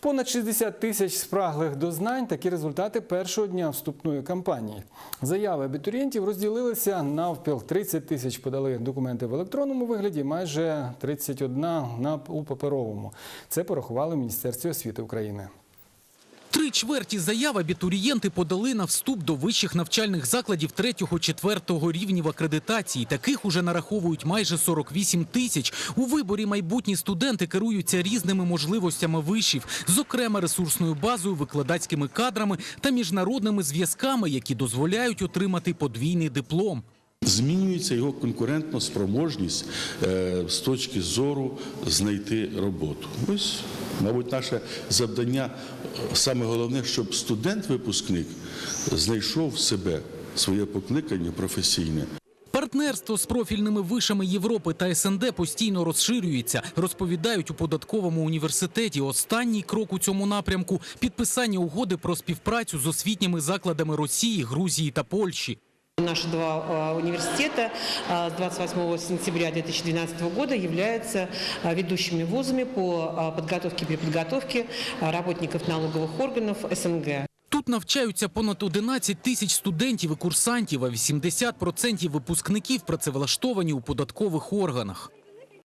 Понад 60 тисяч спраглих до знань – такі результати першого дня вступної кампанії. Заяви абітурієнтів розділилися навпіл. 30 тисяч подали документи в електронному вигляді, майже 31 на у паперовому. Це порахували в Міністерстві освіти України. Чверті заяв абітурієнти подали на вступ до вищих навчальних закладів 3-4 рівнів акредитації. Таких уже нараховують майже 48 тисяч. У виборі майбутні студенти керуються різними можливостями вишів, зокрема ресурсною базою, викладацькими кадрами та міжнародними зв'язками, які дозволяють отримати подвійний диплом. Змінюється його конкурентна спроможність е, з точки зору знайти роботу. Ось, мабуть, наше завдання е, саме головне, щоб студент-випускник знайшов в себе своє покликання професійне. Партнерство з профільними вишами Європи та СНД постійно розширюється, розповідають у податковому університеті. Останній крок у цьому напрямку підписання угоди про співпрацю з освітніми закладами Росії, Грузії та Польщі. Наши два университета с 28 сентября 2012 года являются ведущими вузами по подготовке и переподготовке работников налоговых органов СНГ. Тут навчаються понад 11 тисяч студентів і курсантів, а 80% випускників працевлаштовані у податкових органах.